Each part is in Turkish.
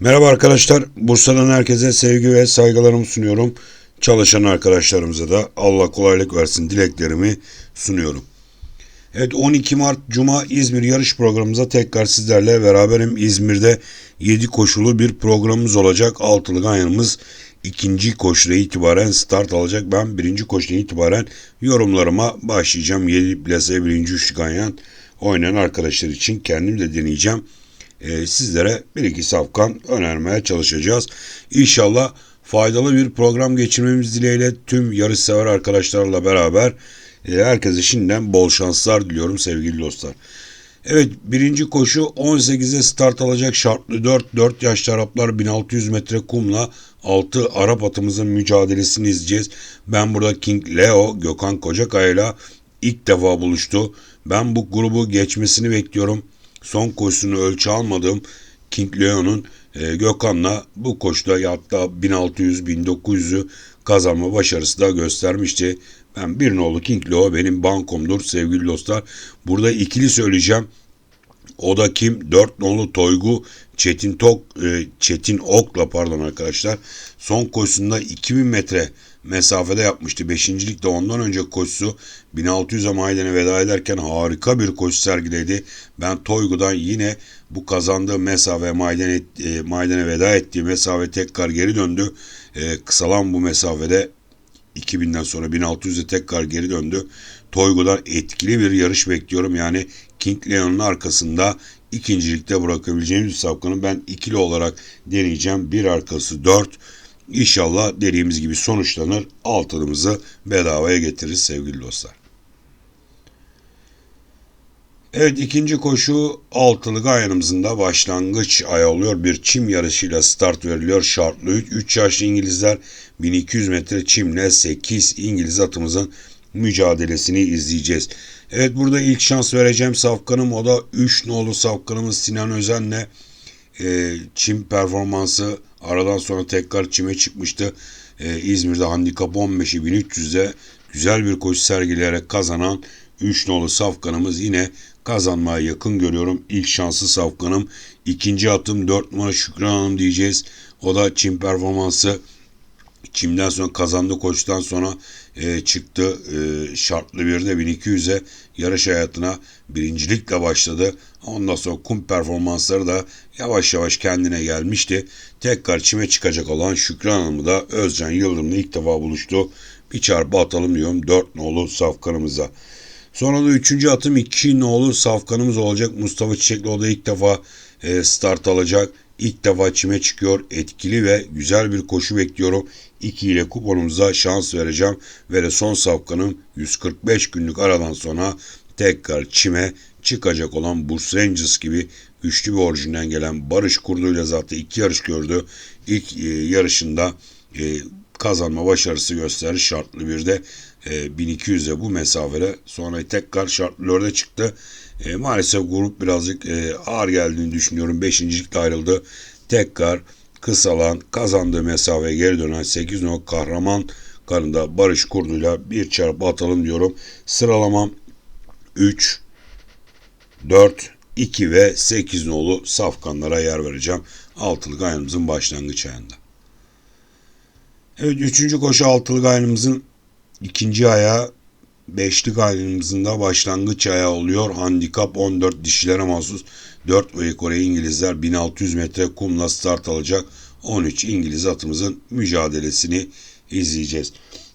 Merhaba arkadaşlar. Bursa'dan herkese sevgi ve saygılarımı sunuyorum. Çalışan arkadaşlarımıza da Allah kolaylık versin dileklerimi sunuyorum. Evet 12 Mart Cuma İzmir yarış programımıza tekrar sizlerle beraberim. İzmir'de 7 koşulu bir programımız olacak. Altılı ganyanımız ikinci koşuda itibaren start alacak. Ben birinci koşuda itibaren yorumlarıma başlayacağım. 7 plase birinci üçlü ganyan oynayan arkadaşlar için kendim de deneyeceğim e, sizlere bir iki safkan önermeye çalışacağız. İnşallah faydalı bir program geçirmemiz dileğiyle tüm yarış sever arkadaşlarla beraber e, herkese şimdiden bol şanslar diliyorum sevgili dostlar. Evet birinci koşu 18'e start alacak şartlı 4 4 yaşlı Araplar 1600 metre kumla 6 Arap atımızın mücadelesini izleyeceğiz. Ben burada King Leo Gökhan Kocakaya ile ilk defa buluştu. Ben bu grubu geçmesini bekliyorum son koşusunu ölçü almadığım King Leon'un e, Gökhan'la bu koşuda hatta 1600-1900'ü kazanma başarısı da göstermişti. Ben bir nolu King Leo benim bankomdur sevgili dostlar. Burada ikili söyleyeceğim. O da kim? Dört nolu Toygu Çetin Tok e, Çetin Ok'la pardon arkadaşlar. Son koşusunda 2000 metre mesafede yapmıştı. Beşincilik de ondan önce koşusu 1600'e Mayden'e veda ederken harika bir koşu sergiledi. Ben Toygu'dan yine bu kazandığı mesafe Mayden et, e, Mayden'e veda ettiği mesafe tekrar geri döndü. E, kısalan bu mesafede 2000'den sonra 1600'e tekrar geri döndü. Toygu'dan etkili bir yarış bekliyorum. Yani King Leon'un arkasında ikincilikte bırakabileceğimiz bir safkanı ben ikili olarak deneyeceğim. Bir arkası 4. İnşallah dediğimiz gibi sonuçlanır. Altınımızı bedavaya getiririz sevgili dostlar. Evet ikinci koşu altılı gayanımızın da başlangıç ayı oluyor. Bir çim yarışıyla start veriliyor. Şartlı 3, 3 yaşlı İngilizler 1200 metre çimle 8 İngiliz atımızın mücadelesini izleyeceğiz. Evet burada ilk şans vereceğim safkanım o da 3 nolu safkanımız Sinan Özen'le e, çim performansı aradan sonra tekrar çime çıkmıştı. E, İzmir'de handikap 15'i 1300'de güzel bir koşu sergileyerek kazanan 3 nolu safkanımız yine kazanmaya yakın görüyorum. İlk şansı safkanım. İkinci atım 4 numara Şükran Hanım diyeceğiz. O da çim performansı Çim'den sonra kazandı koçtan sonra e, çıktı e, şartlı bir de 1200'e yarış hayatına birincilikle başladı. Ondan sonra kum performansları da yavaş yavaş kendine gelmişti. Tekrar çime çıkacak olan Şükran Hanım'ı da Özcan Yıldırım'la ilk defa buluştu. Bir çarpı atalım diyorum 4 nolu safkanımıza. Sonra da 3. atım 2 nolu safkanımız olacak. Mustafa Çiçekli o da ilk defa e, start alacak. İlk defa çime çıkıyor. Etkili ve güzel bir koşu bekliyorum. 2 ile kuponumuza şans vereceğim. Ve de son safkanım 145 günlük aradan sonra tekrar çime çıkacak olan Burs Rangers gibi güçlü bir orijinden gelen Barış Kurdu'yla zaten iki yarış gördü. İlk e, yarışında e, kazanma başarısı gösterir şartlı bir de e, 1200'e bu mesafede sonra tekrar şartlı 4'e çıktı. E, maalesef grup birazcık e, ağır geldiğini düşünüyorum. Beşincilikle ayrıldı. Tekrar kısalan kazandığı mesafeye geri dönen 8 nok kahraman karında Barış Kurdu'yla bir çarpı atalım diyorum. Sıralamam 3, 4, 2 ve 8 nolu safkanlara yer vereceğim. Altılı ayağımızın başlangıç ayında. Evet üçüncü koşu altılı ayağımızın ikinci ayağı beşlik ayağımızın da başlangıç ayağı oluyor. Handikap 14 dişilere mahsus 4 ve Kore İngilizler 1600 metre kumla start alacak. 13 İngiliz atımızın mücadelesini izleyeceğiz.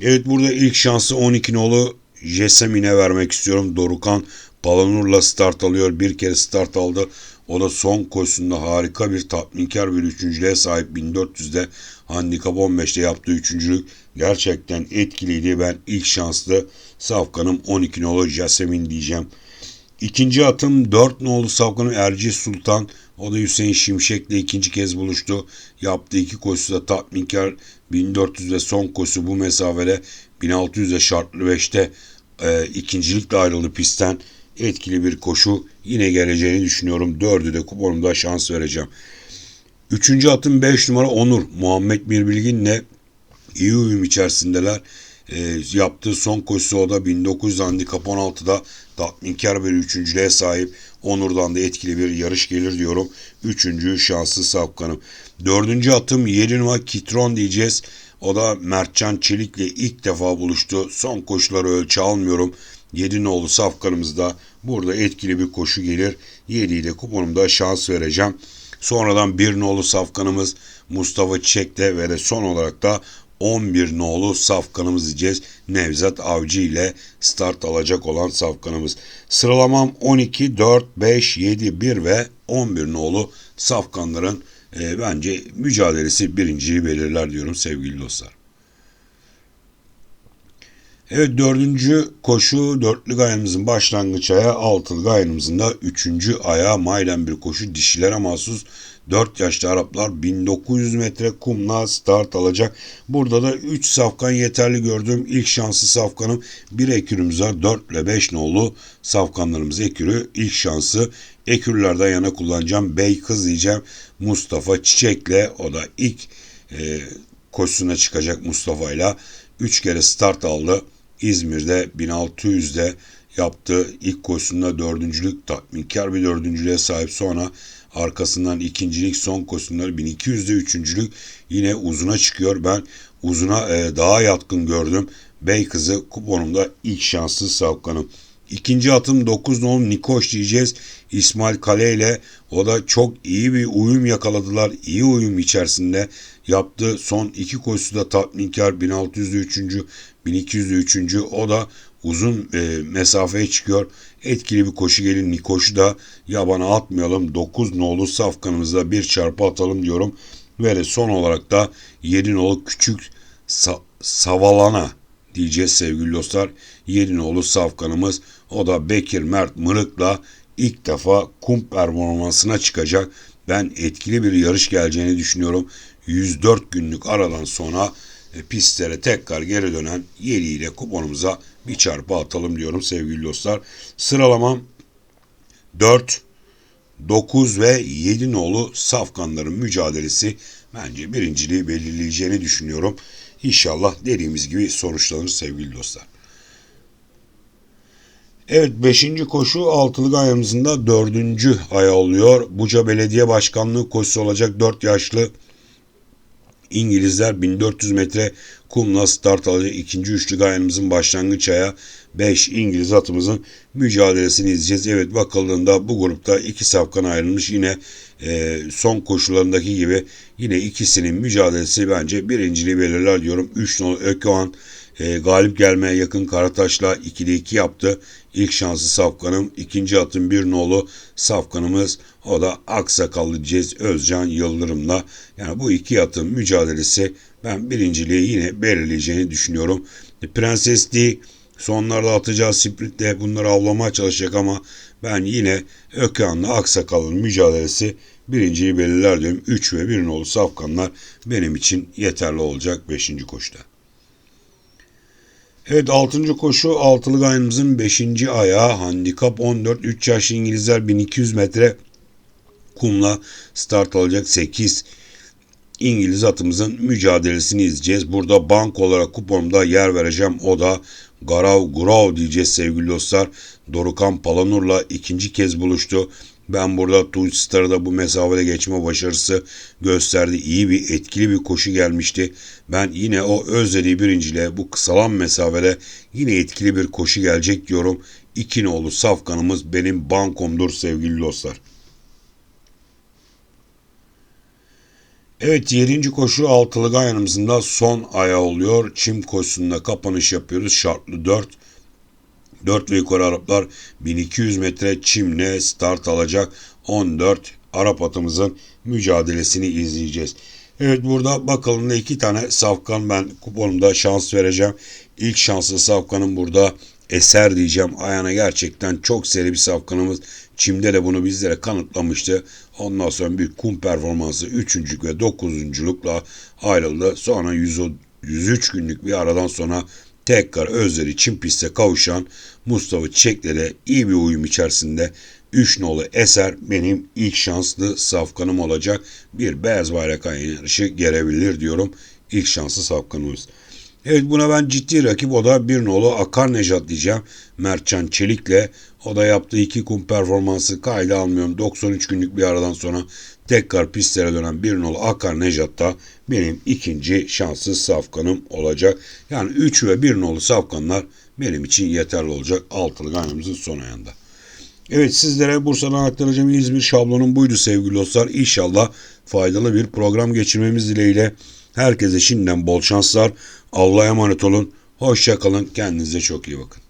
Evet burada ilk şansı 12 nolu Jesemin'e vermek istiyorum. Dorukan Palanur'la start alıyor. Bir kere start aldı. O da son koşusunda harika bir tatminkar bir üçüncülüğe sahip 1400'de handikap 15'te yaptığı üçüncülük gerçekten etkiliydi. Ben ilk şanslı Safkan'ım 12 nolu Jasemin diyeceğim. İkinci atım 4 nolu Safkan'ım Erci Sultan. O da Hüseyin Şimşek'le ikinci kez buluştu. Yaptığı iki koşusu da tatminkar 1400'de son koşusu bu mesafede 1600'de şartlı 5'te e, ikincilikle ayrıldı pistten etkili bir koşu yine geleceğini düşünüyorum. Dördü de kuponumda şans vereceğim. Üçüncü atım 5 numara Onur. Muhammed Mirbilgin'le iyi uyum içerisindeler. E, yaptığı son koşusu o da 1900 handikap 16'da tatminkar bir üçüncülüğe sahip. Onur'dan da etkili bir yarış gelir diyorum. Üçüncü şanslı safkanım. Dördüncü atım 7 numara Kitron diyeceğiz. O da Mertcan Çelik'le ilk defa buluştu. Son koşuları ölçü almıyorum. 7 nolu safkanımızda burada etkili bir koşu gelir. 7'yi de kuponumda şans vereceğim. Sonradan bir nolu safkanımız Mustafa Çiçek'le ve de son olarak da 11 nolu safkanımız diyeceğiz. Nevzat Avcı ile start alacak olan safkanımız. Sıralamam 12, 4, 5, 7, 1 ve 11 nolu safkanların e, bence mücadelesi birinciyi belirler diyorum sevgili dostlar. Evet dördüncü koşu dörtlü ayağımızın başlangıç ayağı altılı ayağımızın da üçüncü ayağı maylen bir koşu dişilere mahsus 4 yaşlı Araplar 1900 metre kumla start alacak. Burada da 3 safkan yeterli gördüm. İlk şansı safkanım bir ekürümüz var. 4 ile 5 nolu safkanlarımız ekürü. İlk şansı ekürlerden yana kullanacağım. Bey kız diyeceğim. Mustafa Çiçek'le o da ilk e, koşusuna çıkacak Mustafa ile. 3 kere start aldı. İzmir'de 1600'de yaptığı ilk koşusunda dördüncülük tatminkar bir dördüncülüğe sahip sonra arkasından ikincilik son koşuları 1200'de üçüncülük yine uzuna çıkıyor. Ben uzuna e, daha yatkın gördüm. Bey kızı kuponumda ilk şanslı savkanım. İkinci atım 9 nolu Nikoş diyeceğiz. İsmail Kale ile o da çok iyi bir uyum yakaladılar. İyi uyum içerisinde yaptı. Son iki koşusu da tatminkar 1600'de 3. 1200'de 3. O da uzun e, mesafeye çıkıyor. Etkili bir koşu gelin Nikoş'u da yabana atmayalım. 9 nolu safkanımızda bir çarpı atalım diyorum. Ve son olarak da 7 nolu küçük sa Savalana diyeceğiz sevgili dostlar. 7 nolu safkanımız o da Bekir Mert Mırık'la ilk defa kum performansına çıkacak. Ben etkili bir yarış geleceğini düşünüyorum. 104 günlük aradan sonra e, pistlere tekrar geri dönen 7 ile kuponumuza bir çarpı atalım diyorum sevgili dostlar. Sıralamam 4, 9 ve 7 nolu safkanların mücadelesi bence birinciliği belirleyeceğini düşünüyorum. İnşallah dediğimiz gibi sonuçlanır sevgili dostlar. Evet 5. koşu altılı ayağımızın da 4. aya oluyor. Buca Belediye Başkanlığı koşusu olacak 4 yaşlı İngilizler 1400 metre kumla start alacak. ikinci üçlü gayenimizin başlangıç aya 5 İngiliz atımızın mücadelesini izleyeceğiz. Evet bakıldığında bu grupta iki safkan ayrılmış. Yine e, son koşullarındaki gibi yine ikisinin mücadelesi bence birinciliği belirler diyorum. 3 nolu Ökoğan e, galip gelmeye yakın Karataş'la 2'de 2 yaptı. İlk şansı Safkan'ım. ikinci atın bir nolu Safkan'ımız. O da Aksakallı Cez Özcan Yıldırım'la. Yani bu iki atın mücadelesi ben birinciliği yine belirleyeceğini düşünüyorum. E, Prenses D sonlarda atacağı spritle bunları avlamaya çalışacak ama ben yine Ökyan'la Aksakal'ın mücadelesi birinciyi belirler diyorum. 3 ve 1 nolu Safkanlar benim için yeterli olacak 5. koşuda. Evet 6. koşu altılı gayrımızın 5. ayağı handikap 14 3 yaşlı İngilizler 1200 metre kumla start alacak 8 İngiliz atımızın mücadelesini izleyeceğiz. Burada bank olarak kuponumda yer vereceğim. O da Garav Grov diyeceğiz sevgili dostlar. Dorukan Palanur'la ikinci kez buluştu. Ben burada Tunç Star'da bu mesafede geçme başarısı gösterdi. İyi bir etkili bir koşu gelmişti. Ben yine o özlediği birinciyle bu kısalan mesafede yine etkili bir koşu gelecek diyorum. İki nolu safkanımız benim bankomdur sevgili dostlar. Evet 7. koşu altılı gayanımızın da son ayağı oluyor. Çim koşusunda kapanış yapıyoruz. Şartlı 4. 4 ve yukarı Araplar 1200 metre çimle start alacak 14 Arap atımızın mücadelesini izleyeceğiz. Evet burada bakalım da iki tane safkan ben kuponumda şans vereceğim. İlk şanslı safkanım burada eser diyeceğim. Ayağına gerçekten çok seri bir safkanımız. Çim'de de bunu bizlere kanıtlamıştı. Ondan sonra bir kum performansı 3. ve 9.lukla ayrıldı. Sonra 100, 103 günlük bir aradan sonra tekrar özleri Çin pistte kavuşan Mustafa Çiçek'le iyi bir uyum içerisinde 3 nolu eser benim ilk şanslı safkanım olacak. Bir beyaz bayrak yarışı gelebilir diyorum. İlk şanslı safkanımız. Evet buna ben ciddi rakip o da bir nolu Akar Nejat diyeceğim. Mertcan Çelik'le o da yaptığı iki kum performansı kayda almıyorum. 93 günlük bir aradan sonra tekrar pistlere dönen bir nolu Akar Nejat da benim ikinci şanssız safkanım olacak. Yani 3 ve 1 nolu safkanlar benim için yeterli olacak altılı ganyanımızın son ayında. Evet sizlere Bursa'dan aktaracağım İzmir şablonum buydu sevgili dostlar. İnşallah faydalı bir program geçirmemiz dileğiyle. Herkese şimdiden bol şanslar. Allah'a emanet olun. Hoşça kalın. Kendinize çok iyi bakın.